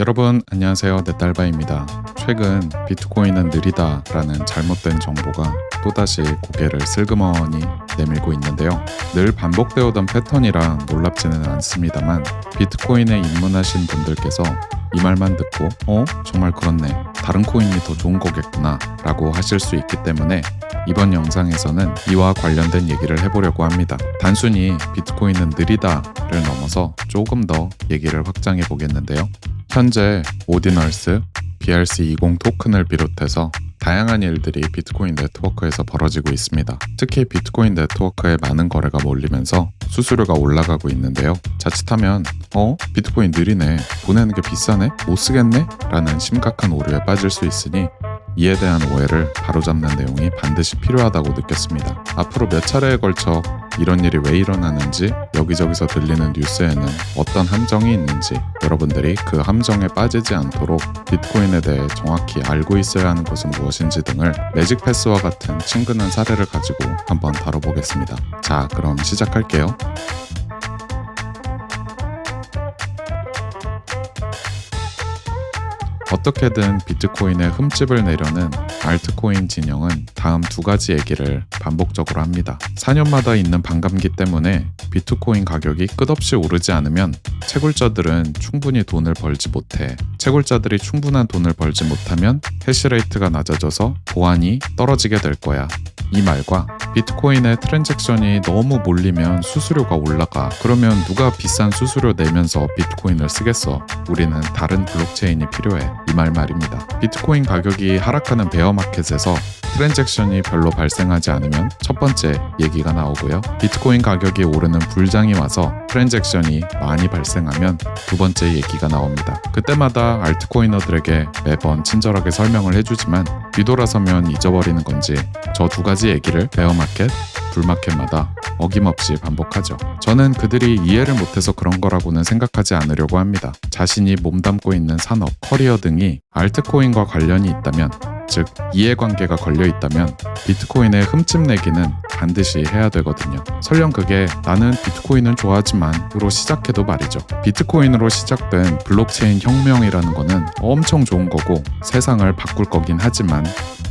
여러분 안녕하세요 넷달바입니다. 최근 비트코인은 느리다 라는 잘못된 정보가 또다시 고개를 슬그머니 내밀고 있는데요. 늘 반복되어 오던 패턴이라 놀랍지는 않습니다만 비트코인에 입문하신 분들께서 이 말만 듣고 어? 정말 그렇네. 다른 코인이 더 좋은 거겠구나 라고 하실 수 있기 때문에 이번 영상에서는 이와 관련된 얘기를 해보려고 합니다. 단순히 비트코인은 느리다를 넘어서 조금 더 얘기를 확장해 보겠는데요. 현재 오디널스, BRC20 토큰을 비롯해서 다양한 일들이 비트코인 네트워크에서 벌어지고 있습니다. 특히 비트코인 네트워크에 많은 거래가 몰리면서 수수료가 올라가고 있는데요. 자칫하면 어? 비트코인 느리네. 보내는 게 비싸네? 못 쓰겠네? 라는 심각한 오류에 빠질 수 있으니 이에 대한 오해를 바로잡는 내용이 반드시 필요하다고 느꼈습니다. 앞으로 몇 차례에 걸쳐 이런 일이 왜 일어나는지 여기저기서 들리는 뉴스에는 어떤 함정이 있는지 여러분들이 그 함정에 빠지지 않도록 비트코인에 대해 정확히 알고 있어야 하는 것은 무엇인지 등을 매직 패스와 같은 친근한 사례를 가지고 한번 다뤄보겠습니다. 자, 그럼 시작할게요. 어떻게든 비트코인의 흠집을 내려는 알트코인 진영은 다음 두 가지 얘기를 반복적으로 합니다. 4년마다 있는 반감기 때문에 비트코인 가격이 끝없이 오르지 않으면 채굴자들은 충분히 돈을 벌지 못해. 채굴자들이 충분한 돈을 벌지 못하면 해시레이트가 낮아져서 보안이 떨어지게 될 거야. 이 말과 비트코인의 트랜잭션이 너무 몰리면 수수료가 올라가. 그러면 누가 비싼 수수료 내면서 비트코인을 쓰겠어? 우리는 다른 블록체인이 필요해. 이 말 말입니다. 비트코인 가격이 하락하는 베어마켓에서 트랜잭션이 별로 발생하지 않으면 첫 번째 얘기가 나오고요. 비트코인 가격이 오르는 불장이 와서 트랜잭션이 많이 발생하면 두 번째 얘기가 나옵니다. 그때마다 알트코이너들에게 매번 친절하게 설명을 해주지만 뒤돌아서면 잊어버리는 건지 저 두 가지 얘기를 베어마켓, 불마켓마다 어김없이 반복하죠. 저는 그들이 이해를 못해서 그런 거라고는 생각하지 않으려고 합니다. 자신이 몸담고 있는 산업, 커리어 등이 알트코인과 관련이 있다면 즉 이해관계가 걸려 있다면 비트코인의 흠집 내기는 반드시 해야 되거든요. 설령 그게 나는 비트코인은 좋아하지만으로 시작해도 말이죠. 비트코인으로 시작된 블록체인 혁명이라는 거는 엄청 좋은 거고 세상을 바꿀 거긴 하지만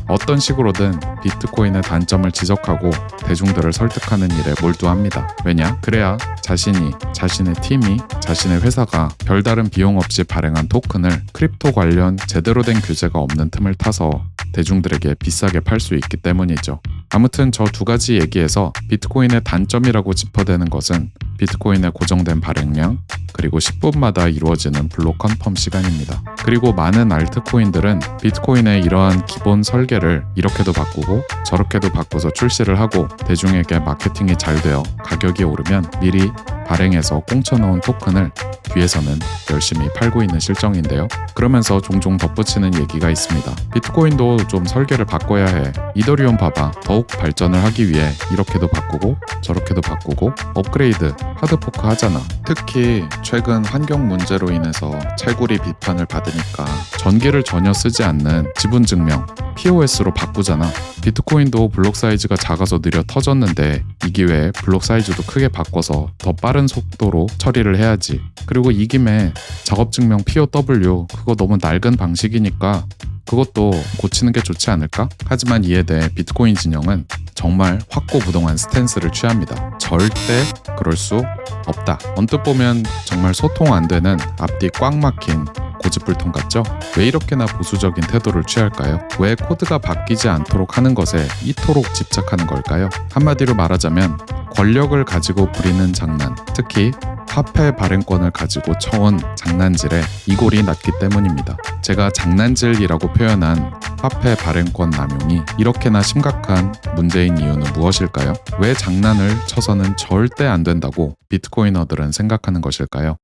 어떤 식으로든 비트코인의 단점을 지적하고 대중들을 설득하는 일에 몰두합니다. 왜냐? 그래야 자신이, 자신의 팀이, 자신의 회사가 별다른 비용 없이 발행한 토큰을 크립토 관련 제대로 된 규제가 없는 틈을 타서 대중들에게 비싸게 팔 수 있기 때문이죠. 아무튼 저 두 가지 얘기에서 비트코인의 단점이라고 짚어대는 것은 비트코인의 고정된 발행량, 그리고 10분마다 이루어지는 블록 컨펌 시간입니다. 그리고 많은 알트코인들은 비트코인의 이러한 기본 설계를 이렇게도 바꾸고 저렇게도 바꿔서 출시를 하고 대중에게 마케팅이 잘 되어 가격이 오르면 미리 발행해서 꽁쳐놓은 토큰을 뒤에서는 열심히 팔고 있는 실정인데요. 그러면서 종종 덧붙이는 얘기가 있습니다. 비트코인도 좀 설계를 바꿔야 해. 이더리움 봐봐. 더욱 발전을 하기 위해 이렇게도 바꾸고 저렇게도 바꾸고 업그레이드, 하드포크 하잖아. 특히 최근 환경 문제로 인해서 채굴이 비판을 받으니까 전기를 전혀 쓰지 않는 지분 증명, POS로 바꾸잖아. 비트코인도 블록 사이즈가 작아서 느려 터졌는데 이 기회에 블록 사이즈도 크게 바꿔서 더 빠른 속도로 처리를 해야지. 그리고 이 김에 작업 증명 POW 그거 너무 낡은 방식이니까 그것도 고치는 게 좋지 않을까? 하지만 이에 대해 비트코인 진영은 정말 확고부동한 스탠스를 취합니다. 절대 그럴 수 없다. 언뜻 보면 정말 소통 안 되는 앞뒤 꽉 막힌 고집불통 같죠? 왜 이렇게나 보수적인 태도를 취할까요? 왜 코드가 바뀌지 않도록 하는 것에 이토록 집착하는 걸까요? 한마디로 말하자면 권력을 가지고 부리는 장난, 특히 화폐 발행권을 가지고 쳐온 장난질에 이골이 났기 때문입니다. 제가 장난질이라고 표현한 화폐 발행권 남용이 이렇게나 심각한 문제인 이유는 무엇일까요? 왜 장난을 쳐서는 절대 안 된다고 비트코이너들은 생각하는 것일까요?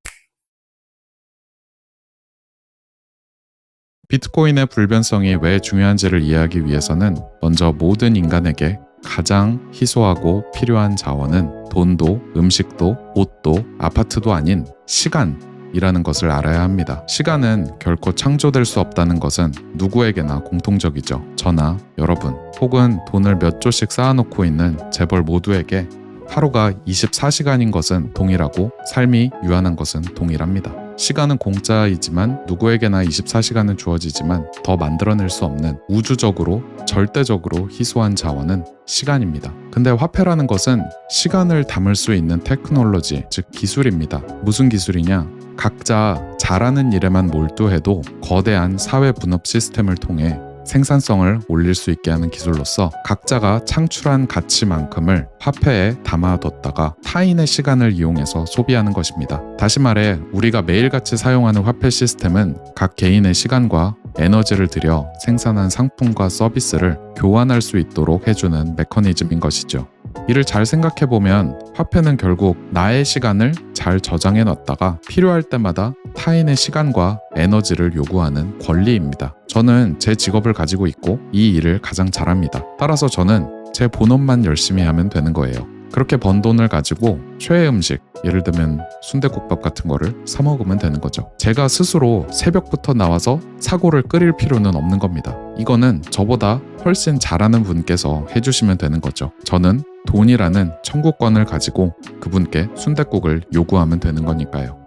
비트코인의 불변성이 왜 중요한지를 이해하기 위해서는 먼저 모든 인간에게 가장 희소하고 필요한 자원은 돈도, 음식도, 옷도, 아파트도 아닌 시간이라는 것을 알아야 합니다. 시간은 결코 창조될 수 없다는 것은 누구에게나 공통적이죠. 저나 여러분, 혹은 돈을 몇 조씩 쌓아놓고 있는 재벌 모두에게 하루가 24시간인 것은 동일하고 삶이 유한한 것은 동일합니다. 시간은 공짜이지만 누구에게나 24시간은 주어지지만 더 만들어낼 수 없는 우주적으로 절대적으로 희소한 자원은 시간입니다. 근데 화폐라는 것은 시간을 담을 수 있는 테크놀로지, 즉 기술입니다. 무슨 기술이냐? 각자 잘하는 일에만 몰두해도 거대한 사회 분업 시스템을 통해 생산성을 올릴 수 있게 하는 기술로서 각자가 창출한 가치만큼을 화폐에 담아뒀다가 타인의 시간을 이용해서 소비하는 것입니다. 다시 말해 우리가 매일같이 사용하는 화폐 시스템은 각 개인의 시간과 에너지를 들여 생산한 상품과 서비스를 교환할 수 있도록 해주는 메커니즘인 것이죠. 이를 잘 생각해 보면 화폐는 결국 나의 시간을 잘 저장해 놨다가 필요할 때마다 타인의 시간과 에너지를 요구하는 권리입니다. 저는 제 직업을 가지고 있고 이 일을 가장 잘합니다. 따라서 저는 제 본업만 열심히 하면 되는 거예요. 그렇게 번 돈을 가지고 최애 음식, 예를 들면 순대국밥 같은 거를 사 먹으면 되는 거죠. 제가 스스로 새벽부터 나와서 사고를 끓일 필요는 없는 겁니다. 이거는 저보다 훨씬 잘하는 분께서 해주시면 되는 거죠. 저는 돈이라는 청구권을 가지고 그분께 순대국을 요구하면 되는 거니까요.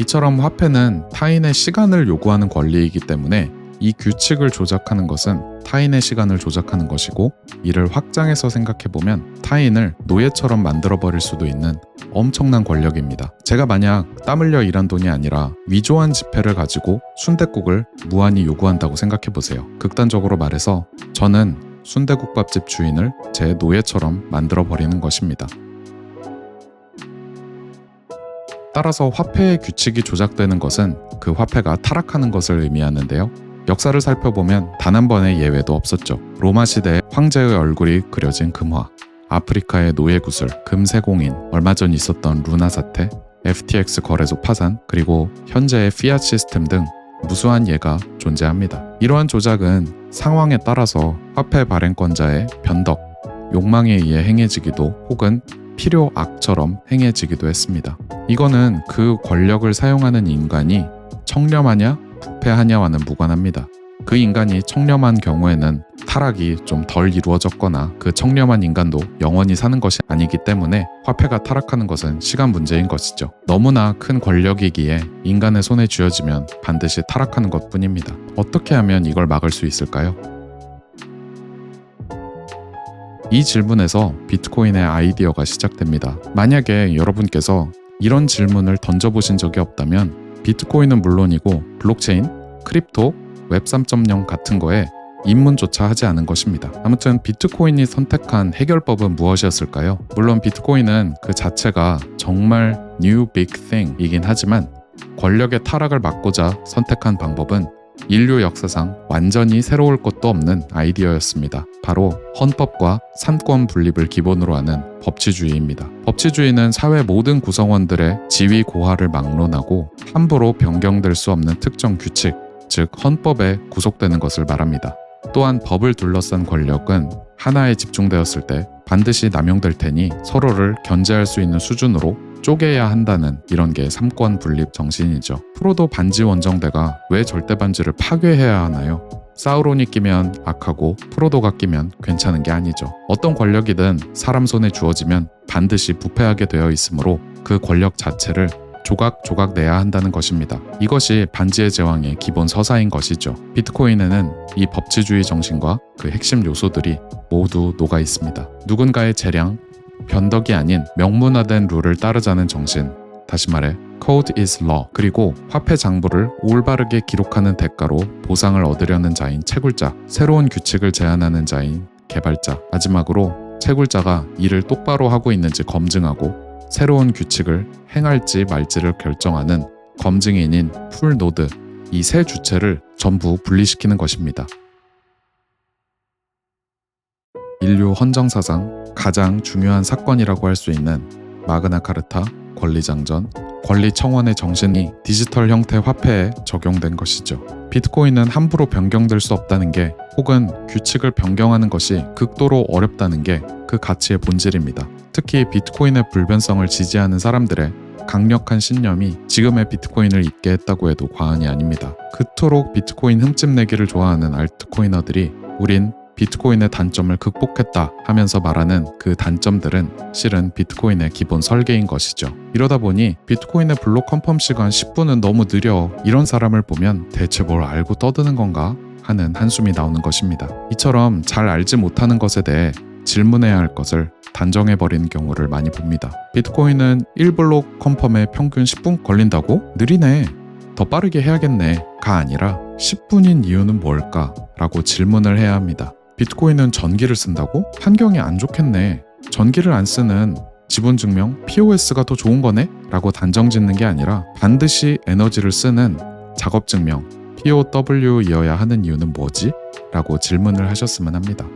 이처럼 화폐는 타인의 시간을 요구하는 권리이기 때문에 이 규칙을 조작하는 것은 타인의 시간을 조작하는 것이고 이를 확장해서 생각해보면 타인을 노예처럼 만들어버릴 수도 있는 엄청난 권력입니다. 제가 만약 땀 흘려 일한 돈이 아니라 위조한 지폐를 가지고 순댓국을 무한히 요구한다고 생각해보세요. 극단적으로 말해서 저는 순대국밥집 주인을 제 노예처럼 만들어버리는 것입니다. 따라서 화폐의 규칙이 조작되는 것은 그 화폐가 타락하는 것을 의미하는데요. 역사를 살펴보면 단 한 번의 예외도 없었죠. 로마 시대 황제의 얼굴이 그려진 금화, 아프리카의 노예 구슬, 금세공인, 얼마 전 있었던 루나 사태, FTX 거래소 파산, 그리고 현재의 피아트 시스템 등 무수한 예가 존재합니다. 이러한 조작은 상황에 따라서 화폐 발행권자의 변덕, 욕망에 의해 행해지기도 혹은 필요 악처럼 행해지기도 했습니다. 이거는 그 권력을 사용하는 인간이 청렴하냐 부패하냐와는 무관합니다. 그 인간이 청렴한 경우에는 타락이 좀 덜 이루어졌거나 그 청렴한 인간도 영원히 사는 것이 아니기 때문에 화폐가 타락하는 것은 시간 문제인 것이죠. 너무나 큰 권력이기에 인간의 손에 쥐어지면 반드시 타락하는 것 뿐입니다. 어떻게 하면 이걸 막을 수 있을까요? 이 질문에서 비트코인의 아이디어가 시작됩니다. 만약에 여러분께서 이런 질문을 던져보신 적이 없다면 비트코인은 물론이고 블록체인, 크립토, 웹 3.0 같은 거에 입문조차 하지 않은 것입니다. 아무튼 비트코인이 선택한 해결법은 무엇이었을까요? 물론 비트코인은 그 자체가 정말 new big thing이긴 하지만 권력의 타락을 막고자 선택한 방법은 인류 역사상 완전히 새로울 것도 없는 아이디어였습니다. 바로 헌법과 산권 분립을 기본으로 하는 법치주의입니다. 법치주의는 사회 모든 구성원들의 지위 고하를 막론하고 함부로 변경될 수 없는 특정 규칙, 즉 헌법에 구속되는 것을 말합니다. 또한 법을 둘러싼 권력은 하나에 집중되었을 때 반드시 남용될 테니 서로를 견제할 수 있는 수준으로 쪼개야 한다는 이런 게 삼권 분립 정신이죠. 프로도 반지 원정대가 왜 절대 반지를 파괴해야 하나요? 사우론이 끼면 악하고 프로도가 끼면 괜찮은 게 아니죠. 어떤 권력이든 사람 손에 주어지면 반드시 부패하게 되어 있으므로 그 권력 자체를 조각조각 내야 한다는 것입니다. 이것이 반지의 제왕의 기본 서사인 것이죠. 비트코인에는 이 법치주의 정신과 그 핵심 요소들이 모두 녹아 있습니다. 누군가의 재량, 변덕이 아닌 명문화된 룰을 따르자는 정신. 다시 말해 Code is law 그리고 화폐 장부를 올바르게 기록하는 대가로 보상을 얻으려는 자인 채굴자 새로운 규칙을 제안하는 자인 개발자 마지막으로 채굴자가 일을 똑바로 하고 있는지 검증하고 새로운 규칙을 행할지 말지를 결정하는 검증인인 풀노드 이 세 주체를 전부 분리시키는 것입니다. 인류 헌정사상 가장 중요한 사건이라고 할 수 있는 마그나 카르타 권리장전 권리 청원의 정신이 디지털 형태 화폐에 적용된 것이죠. 비트코인은 함부로 변경될 수 없다는 게 혹은 규칙을 변경하는 것이 극도로 어렵다는 게 그 가치의 본질입니다. 특히 비트코인의 불변성을 지지하는 사람들의 강력한 신념이 지금의 비트코인을 있게 했다고 해도 과언이 아닙니다. 그토록 비트코인 흠집내기를 좋아하는 알트코이너들이 우린 비트코인의 단점을 극복했다 하면서 말하는 그 단점들은 실은 비트코인의 기본 설계인 것이죠. 이러다 보니 비트코인의 블록 컨펌 시간 10분은 너무 느려 이런 사람을 보면 대체 뭘 알고 떠드는 건가 하는 한숨이 나오는 것입니다. 이처럼 잘 알지 못하는 것에 대해 질문해야 할 것을 단정해버리는 경우를 많이 봅니다. 비트코인은 1블록 컨펌에 평균 10분 걸린다고? 느리네. 더 빠르게 해야겠네. 가 아니라 10분인 이유는 뭘까? 라고 질문을 해야 합니다. 비트코인은 전기를 쓴다고? 환경이 안 좋겠네. 전기를 안 쓰는 지분 증명 POS가 더 좋은 거네? 라고 단정 짓는 게 아니라 반드시 에너지를 쓰는 작업 증명 POW이어야 하는 이유는 뭐지? 라고 질문을 하셨으면 합니다.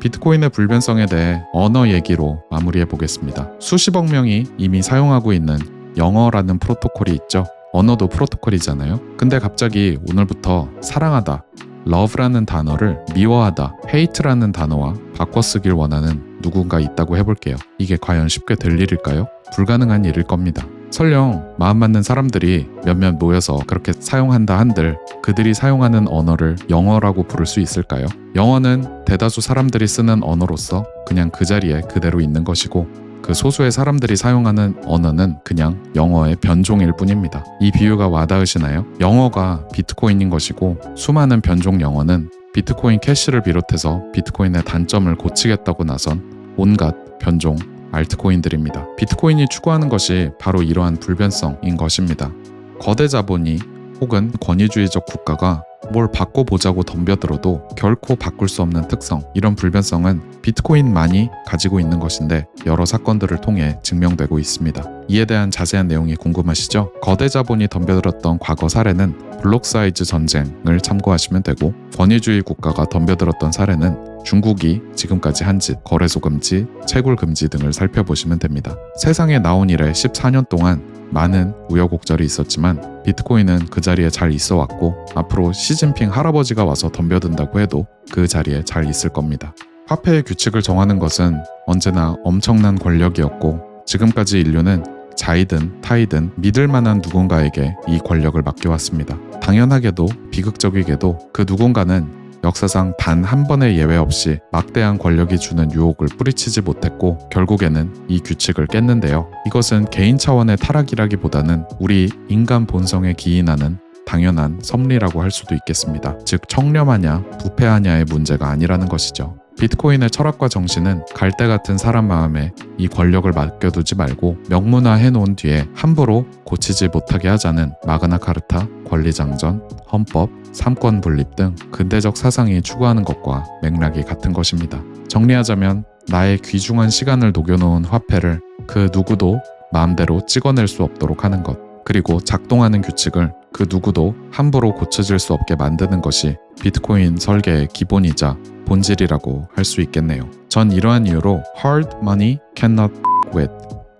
비트코인의 불변성에 대해 언어 얘기로 마무리해 보겠습니다. 수십억 명이 이미 사용하고 있는 영어라는 프로토콜이 있죠. 언어도 프로토콜이잖아요. 근데 갑자기 오늘부터 사랑하다, love라는 단어를 미워하다, hate라는 단어와 바꿔 쓰길 원하는 누군가 있다고 해볼게요. 이게 과연 쉽게 될 일일까요? 불가능한 일일 겁니다. 설령 마음 맞는 사람들이 몇몇 모여서 그렇게 사용한다 한들 그들이 사용하는 언어를 영어라고 부를 수 있을까요? 영어는 대다수 사람들이 쓰는 언어로서 그냥 그 자리에 그대로 있는 것이고 그 소수의 사람들이 사용하는 언어는 그냥 영어의 변종일 뿐입니다. 이 비유가 와닿으시나요? 영어가 비트코인인 것이고 수많은 변종 영어는 비트코인 캐시를 비롯해서 비트코인의 단점을 고치겠다고 나선 온갖 변종 알트코인들입니다. 비트코인이 추구하는 것이 바로 이러한 불변성인 것입니다. 거대 자본이 혹은 권위주의적 국가가 뭘 바꿔보자고 덤벼들어도 결코 바꿀 수 없는 특성, 이런 불변성은 비트코인만이 가지고 있는 것인데 여러 사건들을 통해 증명되고 있습니다. 이에 대한 자세한 내용이 궁금하시죠? 거대 자본이 덤벼들었던 과거 사례는 블록 사이즈 전쟁을 참고하시면 되고 권위주의 국가가 덤벼들었던 사례는 중국이 지금까지 한 짓, 거래소 금지, 채굴 금지 등을 살펴보시면 됩니다. 세상에 나온 이래 14년 동안 많은 우여곡절이 있었지만 비트코인은 그 자리에 잘 있어 왔고 앞으로 시진핑 할아버지가 와서 덤벼든다고 해도 그 자리에 잘 있을 겁니다. 화폐의 규칙을 정하는 것은 언제나 엄청난 권력이었고 지금까지 인류는 자이든 타이든 믿을 만한 누군가에게 이 권력을 맡겨왔습니다. 당연하게도 비극적이게도 그 누군가는 역사상 단 한 번의 예외 없이 막대한 권력이 주는 유혹을 뿌리치지 못했고 결국에는 이 규칙을 깼는데요. 이것은 개인 차원의 타락이라기보다는 우리 인간 본성에 기인하는 당연한 섭리라고 할 수도 있겠습니다. 즉 청렴하냐 부패하냐의 문제가 아니라는 것이죠. 비트코인의 철학과 정신은 갈대 같은 사람 마음에 이 권력을 맡겨두지 말고 명문화해 놓은 뒤에 함부로 고치지 못하게 하자는 마그나 카르타, 권리장전, 헌법, 삼권 분립 등 근대적 사상이 추구하는 것과 맥락이 같은 것입니다. 정리하자면 나의 귀중한 시간을 녹여놓은 화폐를 그 누구도 마음대로 찍어낼 수 없도록 하는 것. 그리고 작동하는 규칙을 그 누구도 함부로 고쳐질 수 없게 만드는 것이 비트코인 설계의 기본이자 본질이라고 할 수 있겠네요. 전 이러한 이유로 hard money cannot with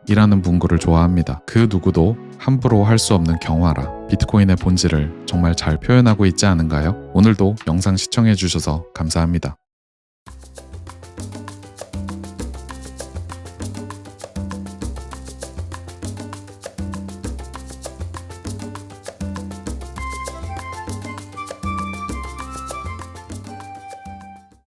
이라는 문구를 좋아합니다. 그 누구도 함부로 할 수 없는 경화라 비트코인의 본질을 정말 잘 표현하고 있지 않은가요? 오늘도 영상 시청해 주셔서 감사합니다.